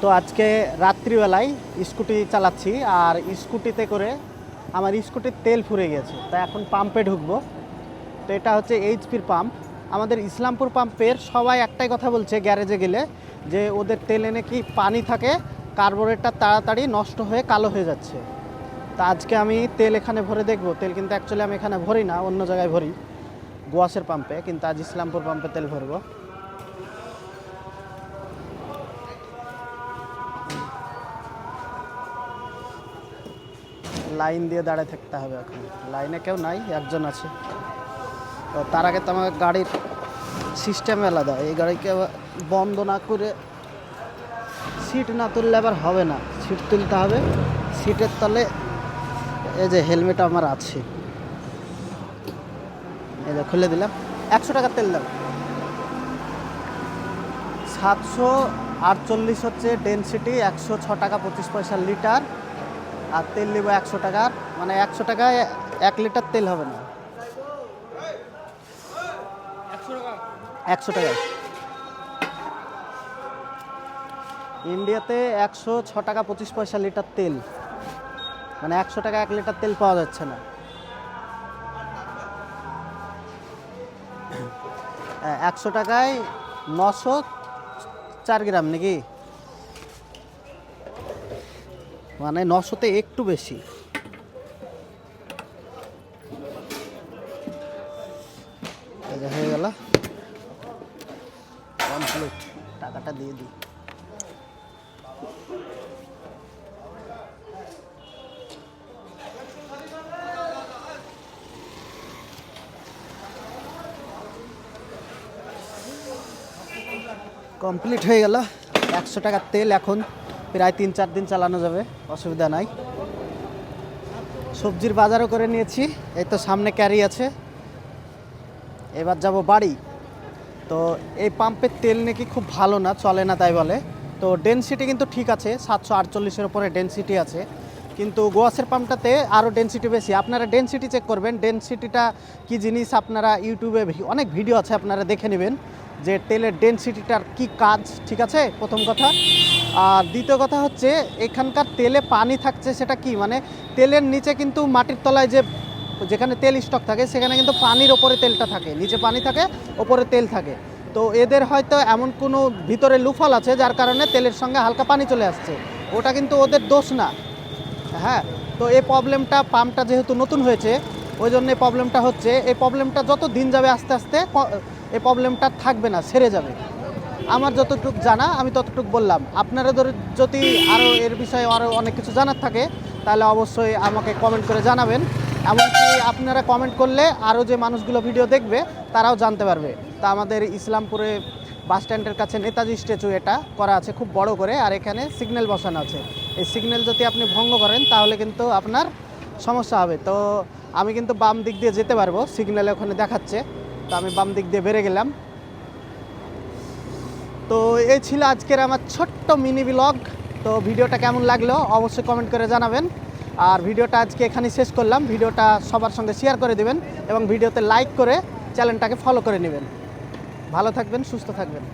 তো আজকে রাত্রিবেলায় স্কুটি চালাচ্ছি, আর স্কুটিতে করে আমার স্কুটির তেল ফুরে গেছে। তা এখন পাম্পে ঢুকবো। তো এটা হচ্ছে এইচপির পাম্প আমাদের ইসলামপুর পাম্পের সবাই একটাই কথা বলছে গ্যারেজে গেলে, যে ওদের তেলে নাকি পানি থাকে কার্বোরেটর তাড়াতাড়ি নষ্ট হয়ে কালো হয়ে যাচ্ছে। তা আজকে আমি তেল এখানে ভরে দেখব। তেল কিন্তু অ্যাকচুয়ালি আমি এখানে ভরি না, অন্য জায়গায় ভরি। গোয়াসের পাম্পে কিন্তু আজ ইসলামপুর পাম্পে তেল ভরবো। লাইন দিয়ে দাঁড়ায় থাকতে হবে এখন। লাইনে কেউ নাই, একজন আছে। তো তার আগে তো আমার গাড়ির সিস্টেম আলাদা। এই গাড়িকে বন্ধ না করে সিট না তুললে আবার হবে না। সিট তুলতে হবে। সিটের তলে এই যে হেলমেট আমার আছে। এই যে খুলে দিলাম। একশো টাকার তেল দাও। সাতশো আটচল্লিশ হচ্ছে ডেনসিটি একশো ছ টাকা পঁচিশ পয়সা লিটার আর তেল নেব একশো টাকার মানে একশো টাকায় এক লিটার তেল হবে না। একশো টাকায় ইন্ডিয়াতে একশো ছ টাকা পঁচিশ পয়সা লিটার তেল। মানে একশো টাকা এক লিটার তেল পাওয়া যাচ্ছে না। একশো টাকায় নশো চার গ্রাম নাকি? মানে নশোতে একটু বেশি। হয়ে গেল। কমপ্লিট টাকাটা দিয়ে দিই। কমপ্লিট হয়ে গেল। একশো টাকার তেল এখন। প্রায় তিন, চার দিন চালানো যাবে, অসুবিধা নাই। সবজির বাজারও করে নিয়েছি, এই তো সামনে ক্যারি আছে। এবার যাব বাড়ি। তো এই পাম্পের তেল নাকি খুব ভালো না, চলে না তাই বলে। তো ডেনসিটি কিন্তু ঠিক আছে, সাতশো আটচল্লিশের উপরে ডেনসিটি আছে। কিন্তু গোয়াসের পাম্পটাতে আরও ডেনসিটি বেশি। আপনারা ডেনসিটি চেক করবেন ডেনসিটিটা কি জিনিস আপনারা ইউটিউবে অনেক ভিডিও আছে, আপনারা দেখে নেবেন। যে তেলের ডেনসিটিটার কি কাজ, ঠিক আছে? প্রথম কথা। আর দ্বিতীয় কথা হচ্ছে, এখানকার তেলে পানি থাকছে সেটা কি? মানে তেলের নিচে কিন্তু মাটির তলায় যে, যেখানে তেল স্টক থাকে, সেখানে কিন্তু পানির ওপরে তেলটা থাকে। নিচে পানি থাকে, ওপরে তেল থাকে। তো এদের হয়তো এমন কোনো ভিতরে লুফল আছে, যার কারণে তেলের সঙ্গে হালকা পানি চলে আসছে। ওটা কিন্তু ওদের দোষ না। হ্যাঁ? তো এই প্রবলেমটা পাম্পটা যেহেতু নতুন হয়েছে ওই জন্য প্রবলেমটা হচ্ছে। এই প্রবলেমটা যত দিন যাবে আস্তে আস্তে এই প্রবলেমটা থাকবে না, সেরে যাবে। আমার যতটুকু জানা, আমি ততটুকু বললাম। আপনারা ধর- যদি আরও এর বিষয়ে আরও অনেক কিছু জানার থাকে, তাহলে অবশ্যই আমাকে কমেন্ট করে জানাবেন। এমনকি আপনারা কমেন্ট করলে আরও যে মানুষগুলো ভিডিও দেখবে, তারাও জানতে পারবে। তা আমাদের ইসলামপুরে বাস স্ট্যান্ডের কাছে নেতাজি স্ট্যাচু এটা করা আছে খুব বড় করে, আর এখানে সিগন্যাল বসানো আছে। এই সিগন্যাল যদি আপনি ভঙ্গ করেন, তাহলে কিন্তু আপনার সমস্যা হবে। তো আমি কিন্তু বাম দিক দিয়ে যেতে পারব সিগন্যালে ওখানে দেখাচ্ছে। তো আমি বাম দিক দিয়ে বেড়ে গেলাম। তো এই ছিল আজকের আমার ছোট্ট মিনি ব্লগ তো ভিডিওটা কেমন লাগল অবশ্যই কমেন্ট করে জানাবেন। আর ভিডিওটা আজকে এখানে শেষ করলাম। ভিডিওটা সবার সঙ্গে শেয়ার করে দেবেন এবং ভিডিওতে লাইক করে চ্যানেলটাকে ফলো করে নেবেন। ভালো থাকবেন, সুস্থ থাকবেন।